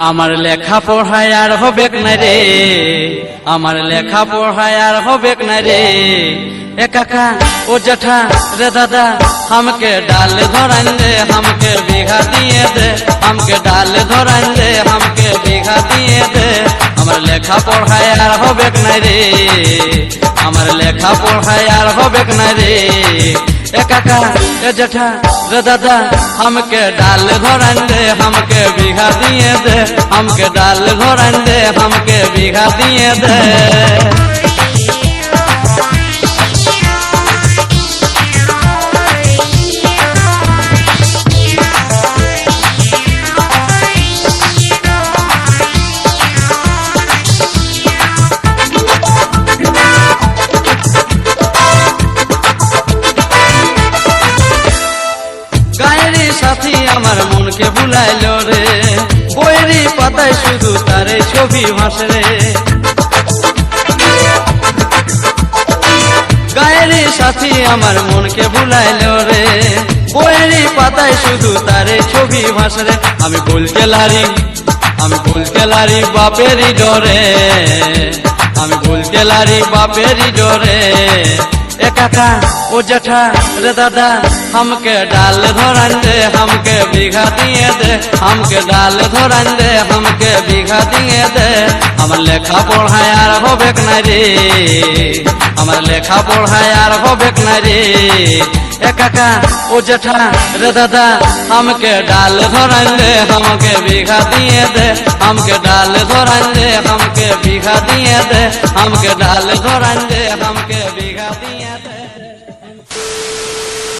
আমার লেখা পড়ায় আর হবে না রে আমার লেখা পড়ায় আর হবে না রে এ কাকা ও জেঠা রে দাদা हमके डाल धरन दे हमके बीघा दिए दे हमके डाल धरन दे हमके बीघा दिए दे আমার লেখা পড়ায় আর হবে না রে আমার লেখা পড়ায় আর হবে ए दादा, हमके डाल घर दे हमके बीघा दिए दे, हमके डाल घर दे हमके बीघा दिए दे। সাথী আমার মনকে ভুলাইল রে। বইয়েরই পাতায় শুধু তারে ছবি ভাসে রে গায়েরি সাথী আমার মনকে ভুলাইল রে। বইয়েরই পাতায় শুধু তারে ছবি ভাসে রে আমি বলতে লারি আমি বলতে লারি বাপেরই ডরে। আমি বলতে লারি বাপেরই ডরে। এ কাকা ও জেঠা রে দাদা हमके डाल धरन दे हमके बीघा दिए दे हमके डाल धरन दे हमके बीघा दिए दे আমার লেখা পড়ায় আর হবে না রে আমার লেখা পড়ায় আর হবে না রে এ কাকা ও জেঠা রে দাদা हमके डाल धरन दे हमके बीघा दिए दे हमके डाल धरन दे हमके बीघा दिए दे हमके डाल धरन दे हमके shall be ever.